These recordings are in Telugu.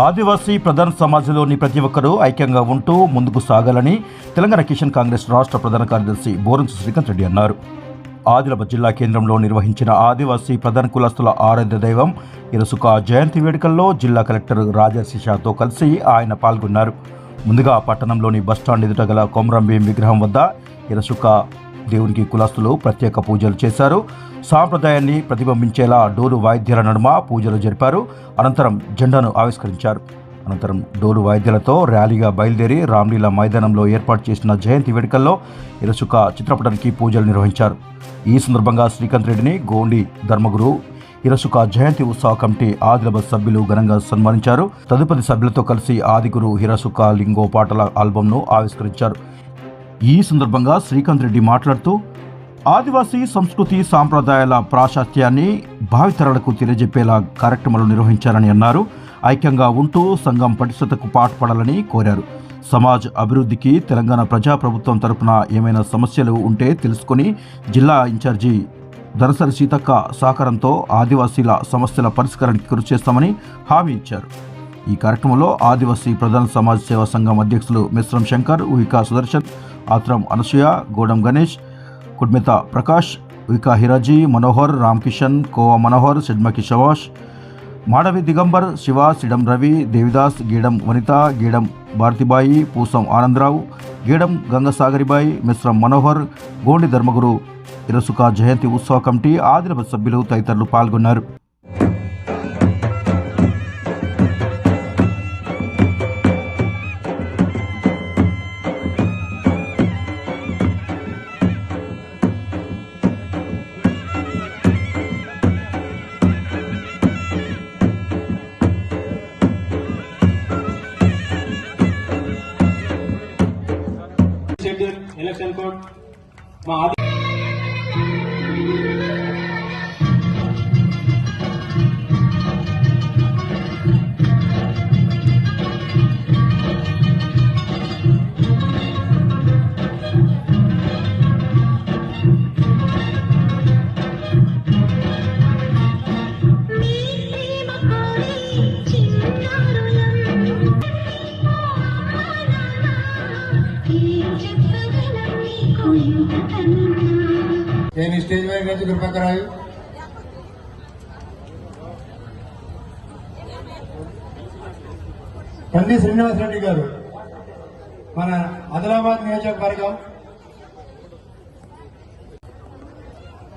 ఆదివాసీ ప్రధాన సమాజంలోని ప్రతి ఒక్కరూ ఐక్యంగా ఉంటూ ముందుకు సాగాలని తెలంగాణ కిషన్ కాంగ్రెస్ రాష్ట్ర ప్రధాన కార్యదర్శి బోరంచు శ్రీకాంత్ రెడ్డి అన్నారు. ఆదిలాబాద్ జిల్లా కేంద్రంలో నిర్వహించిన ఆదివాసీ ప్రధాన కులస్తుల ఆరాధ్య దైవం ఇరసుక జయంతి వేడుకల్లో జిల్లా కలెక్టర్ రాజర్షిషాతో కలిసి ఆయన పాల్గొన్నారు. ముందుగా పట్టణంలోని బస్టాండ్ ఎదుట గల కొమరంభీం విగ్రహం వద్ద ఇరసుక దేవునికి కులస్తులు ప్రత్యేక పూజలు చేశారు. సాంప్రదాయాన్ని ప్రతిబింబించేలా డోలు వాయిద్యాల నడుమ పూజలు జరిపారు. అనంతరం జెండాను ఆవిష్కరించారు. అనంతరం డోలు వాయిద్యాలతో ర్యాలీగా బయలుదేరి రామ్లీలా మైదానంలో ఏర్పాటు చేసిన జయంతి వేడుకల్లో ఇరసుక చిత్రపటానికి పూజలు నిర్వహించారు. ఈ సందర్భంగా శ్రీకాంత్ రెడ్డిని గోండి ధర్మగురు ఇరసుక జయంతి ఉత్సవ కమిటీ ఆదిలాబాద్ సభ్యులు ఘనంగా సన్మానించారు. తదుపరి సభ్యులతో కలిసి ఆదిగురు హిరసుక లింగో పాటల ఆల్బంను ఆవిష్కరించారు. ఈ సందర్భంగా శ్రీకాంత్ రెడ్డి మాట్లాడుతూ ఆదివాసీ సంస్కృతి సాంప్రదాయాల ప్రాశాస్త్యాన్ని భావితరాలకు తెలియజెప్పేలా కార్యక్రమాలు నిర్వహించారని అన్నారు. ఐక్యంగా ఉంటూ సంఘం పటిష్టతకు పాటుపడాలని కోరారు. సమాజ్ అభివృద్ధికి తెలంగాణ ప్రజాప్రభుత్వం తరపున ఏమైనా సమస్యలు ఉంటే తెలుసుకొని జిల్లా ఇన్ఛార్జి దరసరి సీతక్క సహకారంతో ఆదివాసీల సమస్యల పరిష్కారానికి కృషి చేస్తామని హామీ ఇచ్చారు. ఈ కార్యక్రమంలో ఆదివాసీ ప్రధాన సమాజ్ సేవా సంఘం అధ్యక్షులు మిశ్రం శంకర్ ఉహికా సుదర్శన్ ఆత్రం అనసూయ గోడం గణేష్ కుడ్మిత ప్రకాష్ వికా హిరాజీ మనోహర్ రామ్కిషన్ కోవా మనోహర్ సిడ్మకి శవాష్ మాడవి దిగంబర్ శివ సిడం రవి దేవిదాస్ గీడం వనిత గీడం భారతిబాయి పూసం ఆనందరావు గీడం గంగసాగరిబాయి మిశ్రం మనోహర్ గోండి ధర్మగురు ఇరసుక జయంతి ఉత్సవ కమిటీ ఆదిలభ సభ్యులు తదితరులు పాల్గొన్నారు. షెడ్యూల్ ఎలక్షన్ కోడ్ నేను స్టేజ్ వైపు నుంచి కృపకరాయు పండి శ్రీనివాసరెడ్డి గారు మన ఆదిలాబాద్ నియోజకవర్గం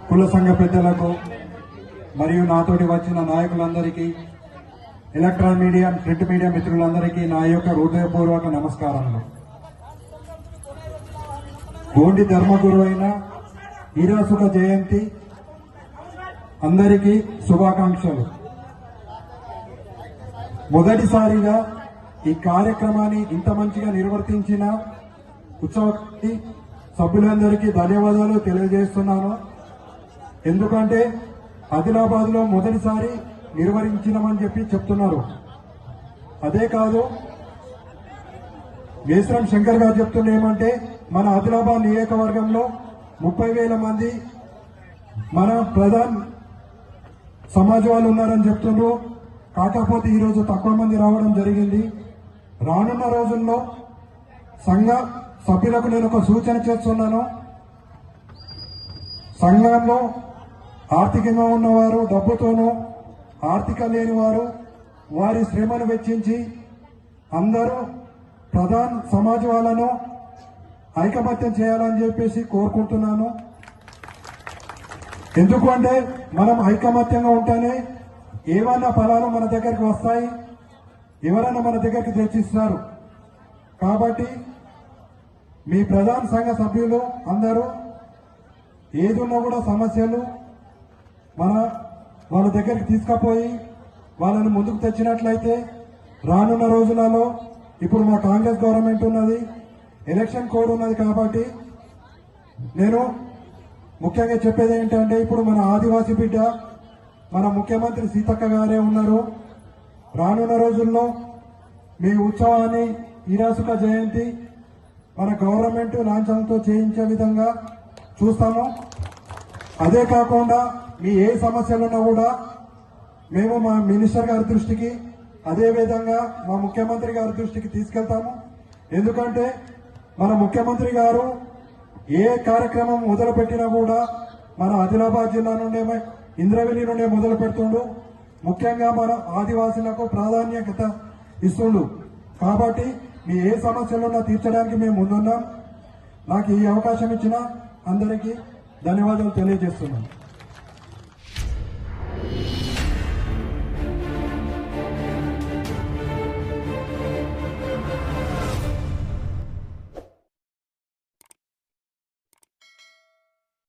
కుల సంఘ పెద్దలకు మరియు నాతోటి వచ్చిన నాయకులందరికీ ఎలక్ట్రాన్ మీడియా ప్రింట్ మీడియా మిత్రులందరికీ నా యొక్క హృదయపూర్వక నమస్కారములు. గోండి ధర్మగురు అయిన ఈరాసుక జయంతి. అందరికీ శుభాకాంక్షలు. మొదటిసారిగా ఈ కార్యక్రమాన్ని ఇంత మంచిగా నిర్వర్తించిన ఉత్సవానికి సభ్యులందరికీ ధన్యవాదాలు తెలియజేస్తున్నాను. ఎందుకంటే ఆదిలాబాద్లో మొదటిసారి నిర్వహించినామని చెప్పి చెప్తున్నారు. అదే కాదు మేశ్రం శంకర్ గారు చెప్తున్న ఏమంటే మన ఆదిలాబాద్ నియోజకవర్గంలో ముప్పై వేల మంది మన ప్రధాన్ సమాజ్ వాళ్ళు ఉన్నారని చెప్తుండ్రు. కాకపోతే ఈరోజు తక్కువ మంది రావడం జరిగింది. రానున్న రోజుల్లో సంఘ సభ్యులకు నేను ఒక సూచన చేస్తున్నాను. సంఘంలో ఆర్థికంగా ఉన్నవారు డబ్బుతోనూ ఆర్థిక లేని వారు వారి శ్రమను వెచ్చించి అందరూ ప్రధాన్ సమాజ్ వాళ్ళను ఐకమత్యం చేయాలని చెప్పేసి కోరుకుంటున్నాను. ఎందుకు అంటే మనం ఐకమత్యంగా ఉంటేనే ఏవైనా ఫలాలు మన దగ్గరికి వస్తాయి ఎవరైనా మన దగ్గరికి తెచ్చిస్తారు. కాబట్టి మీ ప్రధాన సంఘ సభ్యులు అందరూ ఏదున్నా కూడా సమస్యలు మన వాళ్ళ దగ్గరికి తీసుకుపోయి వాళ్ళని ముందుకు తెచ్చినట్లయితే రానున్న రోజులలో ఇప్పుడు మా కాంగ్రెస్ గవర్నమెంట్ ఉన్నది ఎలక్షన్ కోడ్ ఉన్నది కాబట్టి నేను ముఖ్యంగా చెప్పేది ఏంటంటే ఇప్పుడు మన ఆదివాసీ బిడ్డ మన ముఖ్యమంత్రి సీతక్క గారే ఉన్నారు. రానున్న రోజుల్లో మీ ఉత్సవాన్ని ఈరాసుక జయంతి మన గవర్నమెంట్ లాంఛనంతో చేయించే విధంగా చూస్తాము. అదే కాకుండా మీ ఏ సమస్యలున్నా కూడా మేము మా మినిస్టర్ గారి దృష్టికి అదే విధంగా మా ముఖ్యమంత్రి గారి దృష్టికి తీసుకెళ్తాము. ఎందుకంటే మన ముఖ్యమంత్రి గారు ఏ కార్యక్రమం మొదలు పెట్టినా కూడా మన ఆదిలాబాద్ జిల్లా నుండే ఇంద్రవెల్లి నుండే మొదలు పెడుతుండు. ముఖ్యంగా మన ఆదివాసులకు ప్రాధాన్యత ఇస్తుండు. కాబట్టి మీ ఏ సమస్యలున్నా తీర్చడానికి మేము ముందున్నాం. నాకు ఈ అవకాశం ఇచ్చిన అందరికీ ధన్యవాదాలు తెలియజేస్తున్నాను.